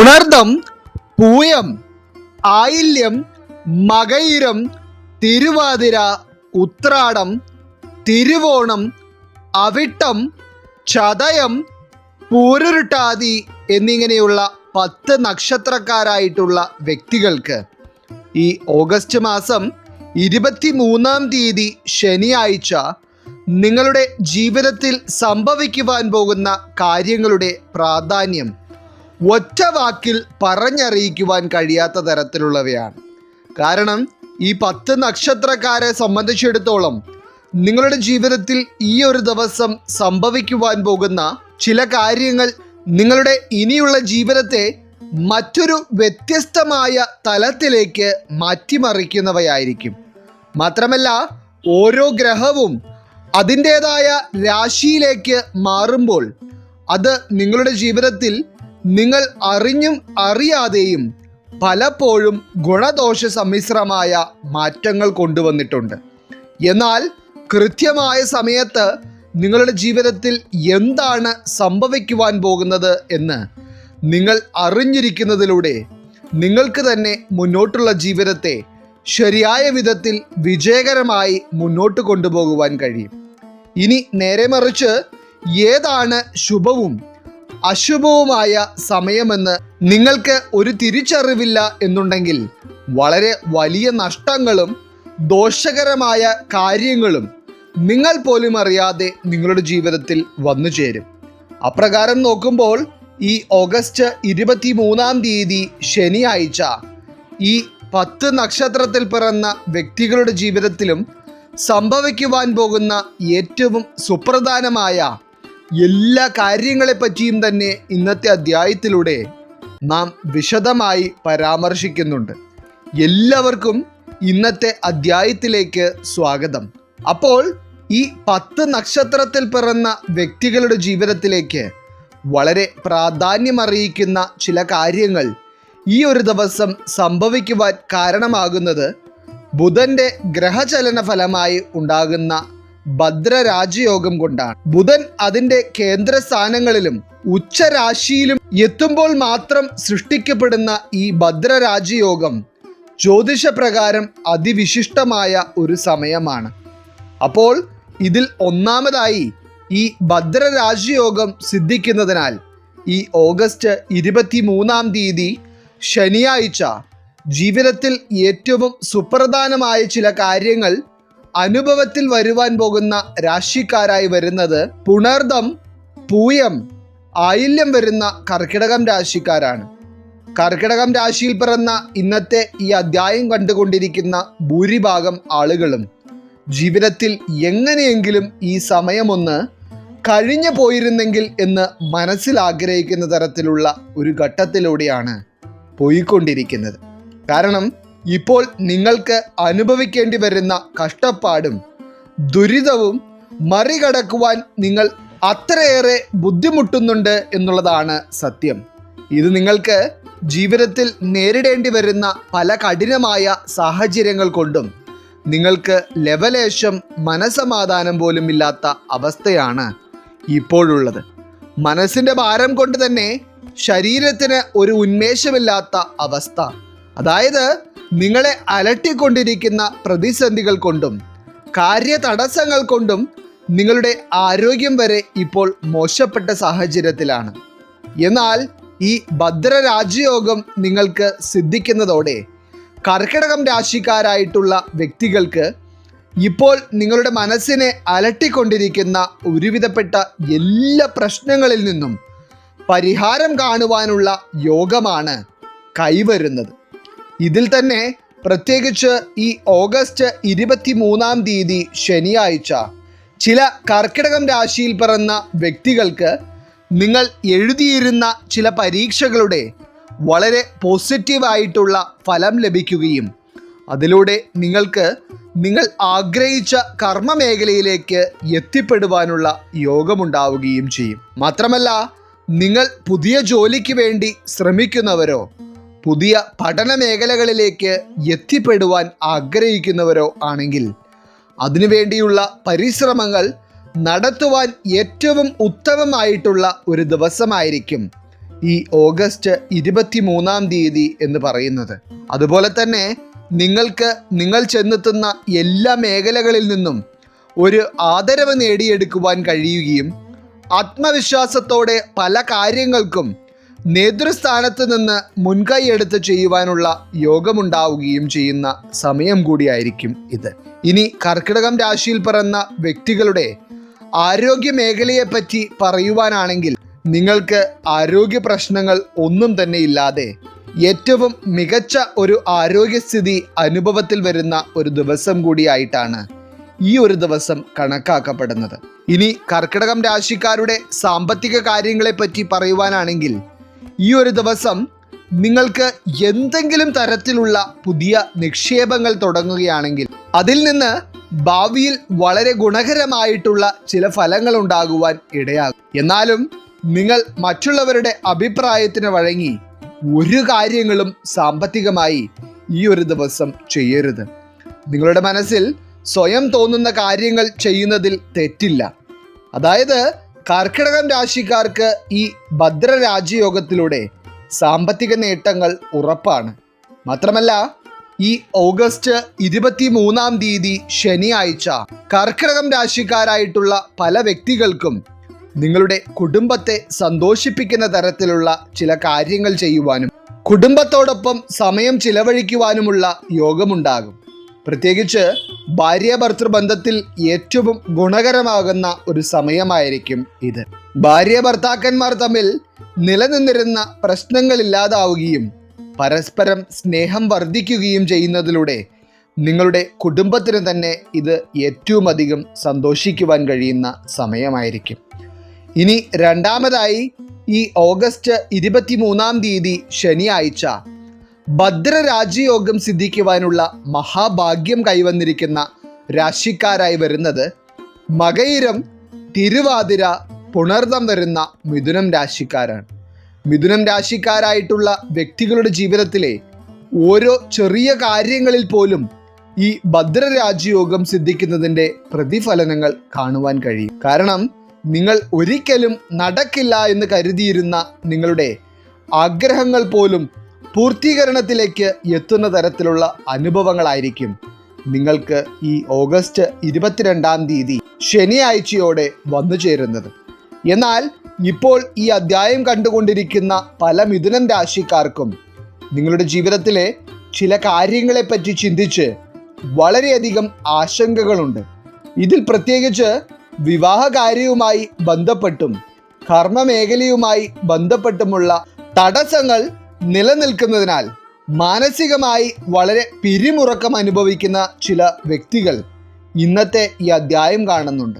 പുണർദം പൂയം ആയില്യം മകയിരം തിരുവാതിര ഉത്രാടം തിരുവോണം അവിട്ടം ചതയം പൂരുരുട്ടാതി എന്നിങ്ങനെയുള്ള പത്ത് നക്ഷത്രക്കാരായിട്ടുള്ള വ്യക്തികൾക്ക് ഈ ഓഗസ്റ്റ് മാസം ഇരുപത്തി മൂന്നാം തീയതി ശനിയാഴ്ച നിങ്ങളുടെ ജീവിതത്തിൽ സംഭവിക്കുവാൻ പോകുന്ന കാര്യങ്ങളുടെ പ്രാധാന്യം ഒറ്റ വാക്കിൽ പറഞ്ഞറിയിക്കുവാൻ കഴിയാത്ത തരത്തിലുള്ളവയാണ്. കാരണം ഈ പത്ത് നക്ഷത്രക്കാരെ സംബന്ധിച്ചിടത്തോളം നിങ്ങളുടെ ജീവിതത്തിൽ ഈ ഒരു ദിവസം സംഭവിക്കുവാൻ പോകുന്ന ചില കാര്യങ്ങൾ നിങ്ങളുടെ ഇനിയുള്ള ജീവിതത്തെ മറ്റൊരു വ്യത്യസ്തമായ തലത്തിലേക്ക് മാറ്റിമറിക്കുന്നവയായിരിക്കും. മാത്രമല്ല ഓരോ ഗ്രഹവും അതിന്റേതായ രാശിയിലേക്ക് മാറുമ്പോൾ അത് നിങ്ങളുടെ ജീവിതത്തിൽ നിങ്ങൾ അറിഞ്ഞും അറിയാതെയും പലപ്പോഴും ഗുണദോഷ സമ്മിശ്രമായ മാറ്റങ്ങൾ കൊണ്ടുവന്നിട്ടുണ്ട്. എന്നാൽ കൃത്യമായ സമയത്ത് നിങ്ങളുടെ ജീവിതത്തിൽ എന്താണ് സംഭവിക്കുവാൻ പോകുന്നത് എന്ന് നിങ്ങൾ അറിഞ്ഞിരിക്കുന്നതിലൂടെ നിങ്ങൾക്ക് തന്നെ മുന്നോട്ടുള്ള ജീവിതത്തെ ശരിയായ വിധത്തിൽ വിജയകരമായി മുന്നോട്ട് കൊണ്ടുപോകുവാൻ കഴിയും. ഇനി നേരെ മറിച്ച് ഏതാണ് ശുഭവും അശുഭവുമായ സമയമെന്ന് നിങ്ങൾക്ക് ഒരു തിരിച്ചറിവില്ല എന്നുണ്ടെങ്കിൽ വളരെ വലിയ നഷ്ടങ്ങളും ദോഷകരമായ കാര്യങ്ങളും നിങ്ങൾ പോലും അറിയാതെ നിങ്ങളുടെ ജീവിതത്തിൽ വന്നു ചേരും. അപ്രകാരം നോക്കുമ്പോൾ ഈ ഓഗസ്റ്റ് ഇരുപത്തി മൂന്നാം തീയതി ശനിയാഴ്ച ഈ പത്ത് നക്ഷത്രത്തിൽ പിറന്ന വ്യക്തികളുടെ ജീവിതത്തിലും സംഭവിക്കുവാൻ പോകുന്ന ഏറ്റവും സുപ്രധാനമായ എല്ലാ കാര്യങ്ങളെപ്പറ്റിയും തന്നെ ഇന്നത്തെ അധ്യായത്തിലൂടെ നാം വിശദമായി പരാമർശിക്കുന്നുണ്ട്. എല്ലാവർക്കും ഇന്നത്തെ അധ്യായത്തിലേക്ക് സ്വാഗതം. അപ്പോൾ ഈ പത്ത് നക്ഷത്രത്തിൽ പിറന്ന വ്യക്തികളുടെ ജീവിതത്തിലേക്ക് വളരെ പ്രാധാന്യമറിയിക്കുന്ന ചില കാര്യങ്ങൾ ഈ ഒരു ദിവസം സംഭവിക്കുവാൻ കാരണമാകുന്നത് ബുധന്റെ ഗ്രഹചലന ഫലമായി ഉണ്ടാകുന്ന ഭദ്രരാജയോഗം കൊണ്ടാണ്. ബുധൻ അതിന്റെ കേന്ദ്രസ്ഥാനങ്ങളിലും ഉച്ചരാശിയിലും എത്തുമ്പോൾ മാത്രം സൃഷ്ടിക്കപ്പെടുന്ന ഈ ഭദ്രരാജയോഗം ജ്യോതിഷപ്രകാരം അതിവിശിഷ്ടമായ ഒരു സമയമാണ്. അപ്പോൾ ഇതിൽ ഒന്നാമതായി ഈ ഭദ്രരാജയോഗം സിദ്ധിക്കുന്നതിനാൽ ഈ ഓഗസ്റ്റ് ഇരുപത്തി മൂന്നാം തീയതി ശനിയാഴ്ച ജീവിതത്തിൽ ഏറ്റവും സുപ്രധാനമായ ചില കാര്യങ്ങൾ അനുഭവത്തിൽ വരുവാൻ പോകുന്ന രാശിക്കാരായി വരുന്നത് പുണർദം പൂയം ആയില്യം വരുന്ന കർക്കിടകം രാശിക്കാരാണ്. കർക്കിടകം രാശിയിൽ പിറന്ന ഇന്നത്തെ ഈ അധ്യായം കണ്ടുകൊണ്ടിരിക്കുന്ന ഭൂരിഭാഗം ആളുകളും ജീവിതത്തിൽ എങ്ങനെയെങ്കിലും ഈ സമയമൊന്ന് കഴിഞ്ഞു പോയിരുന്നെങ്കിൽ എന്ന് മനസ്സിൽ ആഗ്രഹിക്കുന്ന തരത്തിലുള്ള ഒരു ഘട്ടത്തിലൂടെയാണ് പോയിക്കൊണ്ടിരിക്കുന്നത്. കാരണം ഇപ്പോൾ നിങ്ങൾക്ക് അനുഭവിക്കേണ്ടി വരുന്ന കഷ്ടപ്പാടും ദുരിതവും മറികടക്കുവാൻ നിങ്ങൾ അത്രയേറെ ബുദ്ധിമുട്ടുന്നുണ്ട് എന്നുള്ളതാണ് സത്യം. ഇത് നിങ്ങൾക്ക് ജീവിതത്തിൽ നേരിടേണ്ടി വരുന്ന പല കഠിനമായ സാഹചര്യങ്ങൾ കൊണ്ടും നിങ്ങൾക്ക് ലവലേശം മനസമാധാനം പോലും ഇല്ലാത്ത അവസ്ഥയാണ് ഇപ്പോഴുള്ളത്. മനസ്സിന്റെ ഭാരം കൊണ്ട് തന്നെ ശരീരത്തിന് ഒരു ഉന്മേഷമില്ലാത്ത അവസ്ഥ. അതായത് നിങ്ങളെ അലട്ടിക്കൊണ്ടിരിക്കുന്ന പ്രതിസന്ധികൾ കൊണ്ടും കാര്യതടസ്സങ്ങൾ കൊണ്ടും നിങ്ങളുടെ ആരോഗ്യം വരെ ഇപ്പോൾ മോശപ്പെട്ട സാഹചര്യത്തിലാണ്. എന്നാൽ ഈ ഭദ്രരാജയോഗം നിങ്ങൾക്ക് സിദ്ധിക്കുന്നതോടെ കർക്കിടകം രാശിക്കാരായിട്ടുള്ള വ്യക്തികൾക്ക് ഇപ്പോൾ നിങ്ങളുടെ മനസ്സിനെ അലട്ടിക്കൊണ്ടിരിക്കുന്ന ഒരുവിധപ്പെട്ട എല്ലാ പ്രശ്നങ്ങളിൽ നിന്നും പരിഹാരം കാണുവാനുള്ള യോഗമാണ് കൈവരുന്നത്. ഇതിൽ തന്നെ പ്രത്യേകിച്ച് ഈ ഓഗസ്റ്റ് ഇരുപത്തി മൂന്നാം തീയതി ശനിയാഴ്ച ചില കർക്കിടകം രാശിയിൽ പിറന്ന വ്യക്തികൾക്ക് നിങ്ങൾ എഴുതിയിരുന്ന ചില പരീക്ഷകളുടെ വളരെ പോസിറ്റീവായിട്ടുള്ള ഫലം ലഭിക്കുകയും അതിലൂടെ നിങ്ങൾക്ക് നിങ്ങൾ ആഗ്രഹിച്ച കർമ്മ മേഖലയിലേക്ക് എത്തിപ്പെടുവാനുള്ള യോഗമുണ്ടാവുകയും ചെയ്യും. മാത്രമല്ല നിങ്ങൾ പുതിയ ജോലിക്ക് വേണ്ടി ശ്രമിക്കുന്നവരോ പുതിയ പഠന മേഖലകളിലേക്ക് എത്തിപ്പെടുവാൻ ആഗ്രഹിക്കുന്നവരോ ആണെങ്കിൽ അതിനുവേണ്ടിയുള്ള പരിശ്രമങ്ങൾ നടത്തുവാൻ ഏറ്റവും ഉത്തമമായിട്ടുള്ള ഒരു ദിവസമായിരിക്കും ഈ ഓഗസ്റ്റ് ഇരുപത്തി മൂന്നാം തീയതി എന്ന് പറയുന്നത്. അതുപോലെ തന്നെ നിങ്ങൾക്ക് നിങ്ങൾ ചെന്നെത്തുന്ന എല്ലാ മേഖലകളിൽ നിന്നും ഒരു ആദരവ് നേടിയെടുക്കുവാൻ കഴിയുകയും ആത്മവിശ്വാസത്തോടെ പല കാര്യങ്ങൾക്കും നേതൃസ്ഥാനത്ത് നിന്ന് മുൻകൈ എടുത്ത് ചെയ്യുവാനുള്ള യോഗമുണ്ടാവുകയും ചെയ്യുന്ന സമയം കൂടിയായിരിക്കും ഇത്. ഇനി കർക്കിടകം രാശിയിൽ പിറന്ന വ്യക്തികളുടെ ആരോഗ്യ മേഖലയെപ്പറ്റി പറയുവാനാണെങ്കിൽ നിങ്ങൾക്ക് ആരോഗ്യ പ്രശ്നങ്ങൾ ഒന്നും തന്നെ ഇല്ലാതെ ഏറ്റവും മികച്ച ഒരു ആരോഗ്യസ്ഥിതി അനുഭവത്തിൽ വരുന്ന ഒരു ദിവസം കൂടിയായിട്ടാണ് ഈ ഒരു ദിവസം കണക്കാക്കപ്പെടുന്നത്. ഇനി കർക്കിടകം രാശിക്കാരുടെ സാമ്പത്തിക കാര്യങ്ങളെപ്പറ്റി പറയുവാനാണെങ്കിൽ ഈ ഒരു ദിവസം നിങ്ങൾക്ക് എന്തെങ്കിലും തരത്തിലുള്ള പുതിയ നിക്ഷേപങ്ങൾ തുടങ്ങുകയാണെങ്കിൽ അതിൽ നിന്ന് ഭാവിയിൽ വളരെ ഗുണകരമായിട്ടുള്ള ചില ഫലങ്ങൾ ഉണ്ടാകുവാൻ ഇടയാകും. എന്നാലും നിങ്ങൾ മറ്റുള്ളവരുടെ അഭിപ്രായത്തിന് വഴങ്ങി ഒരു കാര്യങ്ങളും സാമ്പത്തികമായി ഈ ഒരു ദിവസം ചെയ്യരുത്. നിങ്ങളുടെ മനസ്സിൽ സ്വയം തോന്നുന്ന കാര്യങ്ങൾ ചെയ്യുന്നതിൽ തെറ്റില്ല. അതായത് കർക്കിടകം രാശിക്കാർക്ക് ഈ ഭദ്ര രാജയോഗത്തിലൂടെ സാമ്പത്തിക നേട്ടങ്ങൾ ഉറപ്പാണ്. മാത്രമല്ല ഈ ഓഗസ്റ്റ് ഇരുപത്തി മൂന്നാം തീയതി ശനിയാഴ്ച കർക്കിടകം രാശിക്കാരായിട്ടുള്ള പല വ്യക്തികൾക്കും നിങ്ങളുടെ കുടുംബത്തെ സന്തോഷിപ്പിക്കുന്ന തരത്തിലുള്ള ചില കാര്യങ്ങൾ ചെയ്യുവാനും കുടുംബത്തോടൊപ്പം സമയം ചിലവഴിക്കുവാനുമുള്ള യോഗമുണ്ടാകും. പ്രത്യേകിച്ച് ഭാര്യ ഭർത്തൃ ബന്ധത്തിൽ ഏറ്റവും ഗുണകരമാകുന്ന ഒരു സമയമായിരിക്കും ഇത്. ഭാര്യ ഭർത്താക്കന്മാർ തമ്മിൽ നിലനിന്നിരുന്ന പ്രശ്നങ്ങളില്ലാതാവുകയും പരസ്പരം സ്നേഹം വർദ്ധിക്കുകയും ചെയ്യുന്നതിലൂടെ നിങ്ങളുടെ കുടുംബത്തിന് തന്നെ ഇത് ഏറ്റവും അധികം സന്തോഷിക്കുവാൻ കഴിയുന്ന സമയമായിരിക്കും. ഇനി രണ്ടാമതായി ഈ ഓഗസ്റ്റ് ഇരുപത്തി മൂന്നാം തീയതി ശനിയാഴ്ച ഭദ്രരാജ്യയോഗം സിദ്ധിക്കുവാനുള്ള മഹാഭാഗ്യം കൈവന്നിരിക്കുന്ന രാശിക്കാരായി വരുന്നത് മകയിരം തിരുവാതിര പുണർദം വരുന്ന മിഥുനം രാശിക്കാരാണ്. മിഥുനം രാശിക്കാരായിട്ടുള്ള വ്യക്തികളുടെ ജീവിതത്തിലെ ഓരോ ചെറിയ കാര്യങ്ങളിൽ പോലും ഈ ഭദ്രരാജയോഗം സിദ്ധിക്കുന്നതിന്റെ പ്രതിഫലനങ്ങൾ കാണുവാൻ കഴിയും. കാരണം നിങ്ങൾ ഒരിക്കലും നടക്കില്ല എന്ന് കരുതിയിരുന്ന നിങ്ങളുടെ ആഗ്രഹങ്ങൾ പോലും പൂർത്തീകരണത്തിലേക്ക് എത്തുന്ന തരത്തിലുള്ള അനുഭവങ്ങളായിരിക്കും. നിങ്ങൾക്ക് ഈ ഓഗസ്റ്റ് ഇരുപത്തിരണ്ടാം തീയതി ശനിയാഴ്ചയോടെ വന്നു ചേരുന്നത്. എന്നാൽ ഇപ്പോൾ ഈ അധ്യായം കണ്ടുകൊണ്ടിരിക്കുന്ന പല മിഥുനം രാശിക്കാർക്കും നിങ്ങളുടെ ജീവിതത്തിലെ ചില കാര്യങ്ങളെപ്പറ്റി ചിന്തിച്ച് വളരെയധികം ആശങ്കകളുണ്ട്. ഇതിൽ പ്രത്യേകിച്ച് വിവാഹ കാര്യവുമായി ബന്ധപ്പെട്ടും കർമ്മമേഖലയുമായി ബന്ധപ്പെട്ടുമുള്ള തടസ്സങ്ങൾ നിലനിൽക്കുന്നതിനാൽ മാനസികമായി വളരെ പിരിമുറക്കം അനുഭവിക്കുന്ന ചില വ്യക്തികൾ ഇന്നത്തെ ഈ അധ്യായം കാണുന്നുണ്ട്.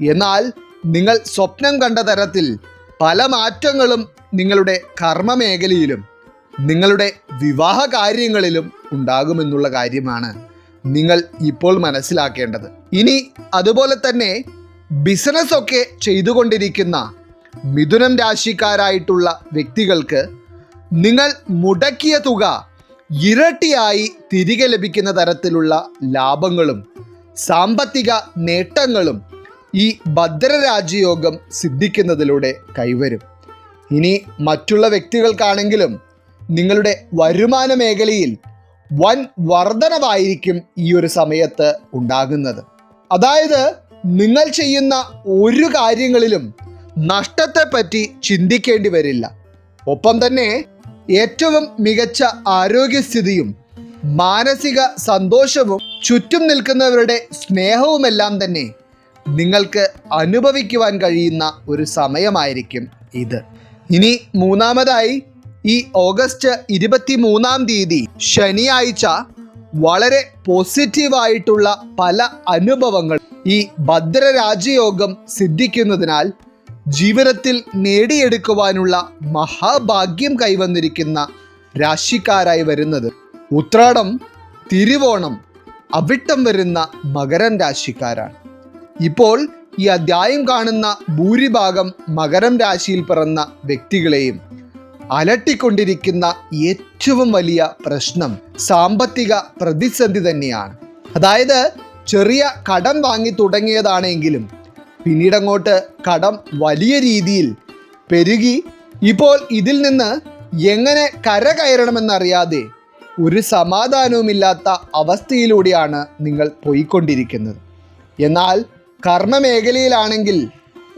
എന്നാൽ നിങ്ങൾ സ്വപ്നം കണ്ട തരത്തിൽ പല മാറ്റങ്ങളും നിങ്ങളുടെ കർമ്മമേഖലയിലും നിങ്ങളുടെ വിവാഹ കാര്യങ്ങളിലും ഉണ്ടാകുമെന്നുള്ള കാര്യമാണ് നിങ്ങൾ ഇപ്പോൾ മനസ്സിലാക്കേണ്ടത്. ഇനി അതുപോലെ തന്നെ ബിസിനസ്സൊക്കെ ചെയ്തുകൊണ്ടിരിക്കുന്ന മിഥുനം രാശിക്കാരായിട്ടുള്ള വ്യക്തികൾക്ക് നിങ്ങൾ മുടക്കിയ തുക ഇരട്ടിയായി തിരികെ ലഭിക്കുന്ന തരത്തിലുള്ള ലാഭങ്ങളും സാമ്പത്തിക നേട്ടങ്ങളും ഈ ഭദ്രരാജ്യയോഗം സിദ്ധിക്കുന്നതിലൂടെ കൈവരും. ഇനി മറ്റുള്ള വ്യക്തികൾക്കാണെങ്കിലും നിങ്ങളുടെ വരുമാന മേഖലയിൽ വൻ വർധനവായിരിക്കും ഈ ഒരു സമയത്ത് ഉണ്ടാകുന്നത്. അതായത് നിങ്ങൾ ചെയ്യുന്ന ഒരു കാര്യങ്ങളിലും നഷ്ടത്തെപ്പറ്റി ചിന്തിക്കേണ്ടി വരില്ല. ഒപ്പം തന്നെ ഏറ്റവും മികച്ച ആരോഗ്യസ്ഥിതിയും മാനസിക സന്തോഷവും ചുറ്റും നിൽക്കുന്നവരുടെ സ്നേഹവുമെല്ലാം തന്നെ നിങ്ങൾക്ക് അനുഭവിക്കുവാൻ കഴിയുന്ന ഒരു സമയമായിരിക്കും ഇത്. ഇനി മൂന്നാമതായി ഈ ഓഗസ്റ്റ് ഇരുപത്തി മൂന്നാം തീയതി ശനിയാഴ്ച വളരെ പോസിറ്റീവായിട്ടുള്ള പല അനുഭവങ്ങൾ ഈ ഭദ്രരാജയോഗം സിദ്ധിക്കുന്നതിനാൽ ജീവിതത്തിൽ നേടിയെടുക്കുവാനുള്ള മഹാഭാഗ്യം കൈവന്നിരിക്കുന്ന രാശിക്കാരായി വരുന്നത്. ഉത്രാടം തിരുവോണം അവിട്ടം വരുന്ന മകരം രാശിക്കാരാണ്. ഇപ്പോൾ ഈ അധ്യായം കാണുന്ന ഭൂരിഭാഗം മകരം രാശിയിൽ പിറന്ന വ്യക്തികളെയും അലട്ടിക്കൊണ്ടിരിക്കുന്ന ഏറ്റവും വലിയ പ്രശ്നം സാമ്പത്തിക പ്രതിസന്ധി തന്നെയാണ്. അതായത് ചെറിയ കടം വാങ്ങി തുടങ്ങിയതാണെങ്കിലും പിന്നീട് അങ്ങോട്ട് കടം വലിയ രീതിയിൽ പെരുകി ഇപ്പോൾ ഇതിൽ നിന്ന് എങ്ങനെ കര കയറണമെന്നറിയാതെ ഒരു സമാധാനവുമില്ലാത്ത അവസ്ഥയിലൂടെയാണ് നിങ്ങൾ പോയിക്കൊണ്ടിരിക്കുന്നത്. എന്നാൽ കർമ്മമേഖലയിലാണെങ്കിൽ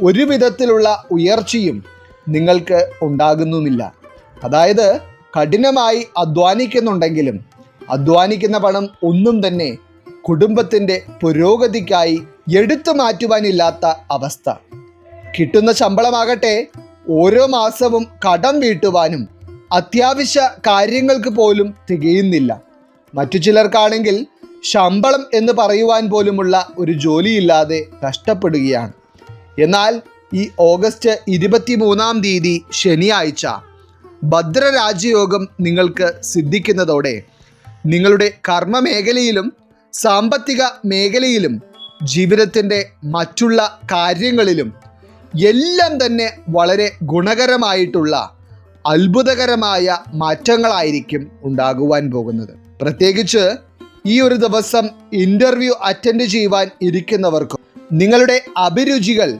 ഒരു വിധത്തിലുള്ള ഉയർച്ചയും നിങ്ങൾക്ക് ഉണ്ടാകുന്നുമില്ല. അതായത് കഠിനമായി അധ്വാനിക്കുന്നുണ്ടെങ്കിലും അധ്വാനിക്കുന്ന പണം ഒന്നും തന്നെ കുടുംബത്തിന്റെ പുരോഗതിക്കായി എടുത്തു മാറ്റുവാനില്ലാത്ത അവസ്ഥ. കിട്ടുന്ന ശമ്പളമാകട്ടെ ഓരോ മാസവും കടം വീട്ടുവാനും അത്യാവശ്യ കാര്യങ്ങൾക്ക് പോലും തികയുന്നില്ല. മറ്റു ചിലർക്കാണെങ്കിൽ ശമ്പളം എന്ന് പറയുവാൻ പോലുമുള്ള ഒരു ജോലിയില്ലാതെ കഷ്ടപ്പെടുകയാണ് എന്നാൽ ഈ ഓഗസ്റ്റ് ഇരുപത്തി മൂന്നാം തീയതി ശനിയാഴ്ച ഭദ്രരാജയോഗം നിങ്ങൾക്ക് സിദ്ധിക്കുന്നതോടെ നിങ്ങളുടെ കർമ്മ മേഖലയിലും സാമ്പത്തിക മേഖലയിലും ജീവിതത്തിന്റെ മറ്റുള്ള കാര്യങ്ങളിലും എല്ലാം തന്നെ വളരെ ഗുണകരമായിട്ടുള്ള അത്ഭുതകരമായ മാറ്റങ്ങളായിരിക്കും ഉണ്ടാകുവാൻ പോകുന്നത്. പ്രത്യേകിച്ച് ഈ ഒരു ദിവസം ഇന്റർവ്യൂ അറ്റൻഡ് ചെയ്യുവാൻ ഇരിക്കുന്നവർക്കും നിങ്ങളുടെ അഭിരുചികൾ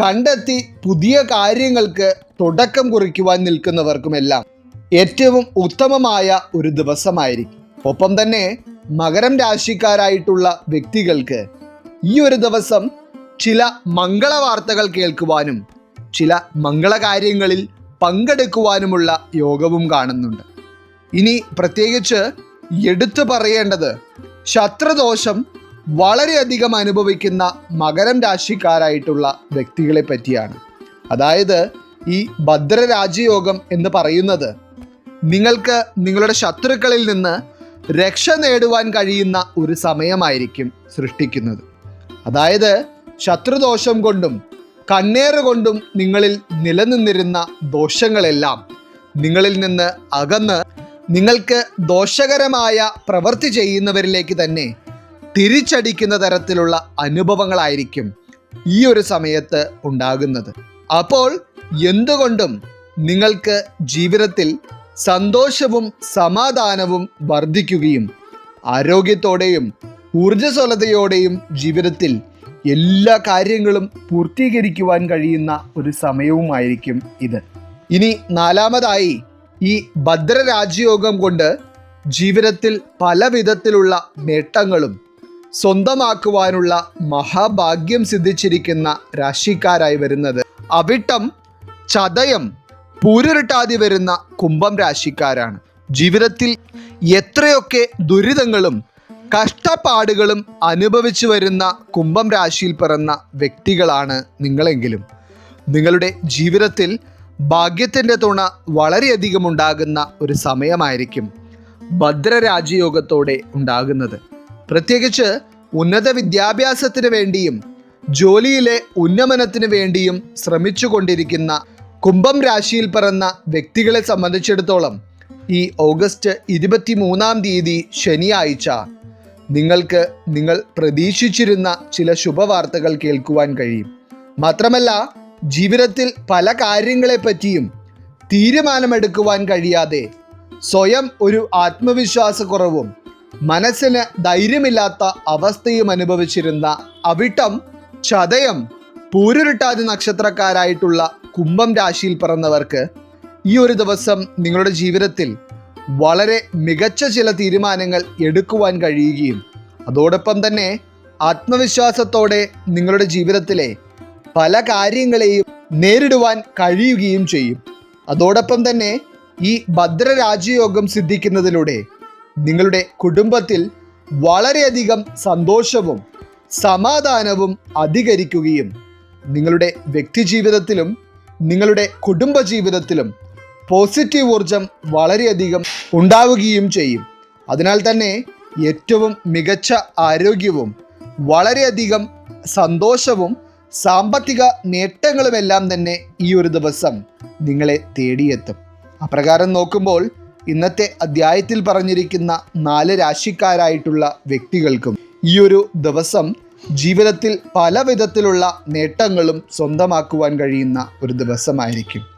കണ്ടെത്തി പുതിയ കാര്യങ്ങൾക്ക് തുടക്കം കുറിക്കുവാൻ നിൽക്കുന്നവർക്കുമെല്ലാം ഏറ്റവും ഉത്തമമായ ഒരു ദിവസമായിരിക്കും. ഒപ്പം തന്നെ മകരം രാശിക്കാരായിട്ടുള്ള വ്യക്തികൾക്ക് ഈ ഒരു ദിവസം ചില മംഗള വാർത്തകൾ കേൾക്കുവാനും ചില മംഗളകാര്യങ്ങളിൽ പങ്കെടുക്കുവാനുമുള്ള യോഗവും കാണുന്നുണ്ട്. ഇനി പ്രത്യേകിച്ച് എടുത്തു പറയേണ്ടത് ശത്രുദോഷം വളരെയധികം അനുഭവിക്കുന്ന മകരം രാശിക്കാരായിട്ടുള്ള വ്യക്തികളെ പറ്റിയാണ്. അതായത് ഈ ഭദ്രരാജയോഗം എന്ന് പറയുന്നത് നിങ്ങൾക്ക് നിങ്ങളുടെ ശത്രുക്കളിൽ നിന്ന് രക്ഷ നേടുവാൻ കഴിയുന്ന ഒരു സമയമായിരിക്കും സൃഷ്ടിക്കുന്നത്. അതായത് ശത്രുദോഷം കൊണ്ടും കണ്ണേറുകൊണ്ടും നിങ്ങളിൽ നിലനിന്നിരുന്ന ദോഷങ്ങളെല്ലാം നിങ്ങളിൽ നിന്ന് അകന്ന് നിങ്ങൾക്ക് ദോഷകരമായ പ്രവൃത്തി ചെയ്യുന്നവരിലേക്ക് തന്നെ തിരിച്ചടിക്കുന്ന തരത്തിലുള്ള അനുഭവങ്ങളായിരിക്കും ഈ ഒരു സമയത്ത് ഉണ്ടാകുന്നത്. അപ്പോൾ എന്തുകൊണ്ടും നിങ്ങൾക്ക് ജീവിതത്തിൽ സന്തോഷവും സമാധാനവും വർദ്ധിക്കുകയും ആരോഗ്യത്തോടെയും ഊർജസ്വലതയോടെയും ജീവിതത്തിൽ എല്ലാ കാര്യങ്ങളും പൂർത്തീകരിക്കുവാൻ കഴിയുന്ന ഒരു സമയവുമായിരിക്കും ഇത്. ഇനി നാലാമതായി ഈ ഭദ്രരാജയോഗം കൊണ്ട് ജീവിതത്തിൽ പല വിധത്തിലുള്ള നേട്ടങ്ങളും സ്വന്തമാക്കുവാനുള്ള മഹാഭാഗ്യം സിദ്ധിച്ചിരിക്കുന്ന രാശിക്കാരായി വരുന്നത്. അവിട്ടം ചതയം പൂരുരുട്ടാതി വരുന്ന കുംഭം രാശിക്കാരാണ്. ജീവിതത്തിൽ എത്രയൊക്കെ ദുരിതങ്ങളും കഷ്ടപ്പാടുകളും അനുഭവിച്ചു വരുന്ന കുംഭം രാശിയിൽ പിറന്ന വ്യക്തികളാണ് നിങ്ങളെങ്കിലും. നിങ്ങളുടെ ജീവിതത്തിൽ ഭാഗ്യത്തിന്റെ തുണ വളരെയധികം ഉണ്ടാകുന്ന ഒരു സമയമായിരിക്കും ഭദ്രരാജയോഗത്തോടെ ഉണ്ടാകുന്നത്. പ്രത്യേകിച്ച് ഉന്നത വിദ്യാഭ്യാസത്തിന് വേണ്ടിയും ജോലിയിലെ ഉന്നമനത്തിന് വേണ്ടിയും ശ്രമിച്ചു കൊണ്ടിരിക്കുന്ന കുംഭം രാശിയിൽ പിറന്ന വ്യക്തികളെ സംബന്ധിച്ചിടത്തോളം ഈ ഓഗസ്റ്റ് ഇരുപത്തി മൂന്നാം തീയതി ശനിയാഴ്ച നിങ്ങൾക്ക് നിങ്ങൾ പ്രതീക്ഷിച്ചിരുന്ന ചില ശുഭവാർത്തകൾ കേൾക്കുവാൻ കഴിയും. മാത്രമല്ല ജീവിതത്തിൽ പല കാര്യങ്ങളെപ്പറ്റിയും തീരുമാനമെടുക്കുവാൻ കഴിയാതെ സ്വയം ഒരു ആത്മവിശ്വാസക്കുറവും മനസ്സിന് ധൈര്യമില്ലാത്ത അവസ്ഥയും അനുഭവിച്ചിരുന്ന അവിട്ടം ചതയം പൂരുരുട്ടാതി നക്ഷത്രക്കാരായിട്ടുള്ള കുംഭം രാശിയിൽ പിറന്നവർക്ക് ഈ ഒരു ദിവസം നിങ്ങളുടെ ജീവിതത്തിൽ വളരെ മികച്ച ചില തീരുമാനങ്ങൾ എടുക്കുവാൻ കഴിയുകയും അതോടൊപ്പം തന്നെ ആത്മവിശ്വാസത്തോടെ നിങ്ങളുടെ ജീവിതത്തിലെ പല കാര്യങ്ങളെയും നേരിടുവാൻ കഴിയുകയും ചെയ്യും. അതോടൊപ്പം തന്നെ ഈ ഭദ്രരാജയോഗം സിദ്ധിക്കുന്നതിലൂടെ നിങ്ങളുടെ കുടുംബത്തിൽ വളരെയധികം സന്തോഷവും സമാധാനവും അധികരിക്കുകയും നിങ്ങളുടെ വ്യക്തിജീവിതത്തിലും നിങ്ങളുടെ കുടുംബജീവിതത്തിലും പോസിറ്റീവ് ഊർജം വളരെയധികം ഉണ്ടാവുകയും ചെയ്യും. അതിനാൽ തന്നെ ഏറ്റവും മികച്ച ആരോഗ്യവും വളരെയധികം സന്തോഷവും സാമ്പത്തിക നേട്ടങ്ങളുമെല്ലാം തന്നെ ഈ ഒരു ദിവസം നിങ്ങളെ തേടിയെത്തും. അപ്രകാരം നോക്കുമ്പോൾ ഇന്നത്തെ അധ്യായത്തിൽ പറഞ്ഞിരിക്കുന്ന നാല് രാശിക്കാരായിട്ടുള്ള വ്യക്തികൾക്കും ഈ ഒരു ദിവസം ജീവിതത്തിൽ പല വിധത്തിലുള്ള നേട്ടങ്ങളും സ്വന്തമാക്കുവാൻ കഴിയുന്ന ഒരു ദിവസമായിരിക്കും.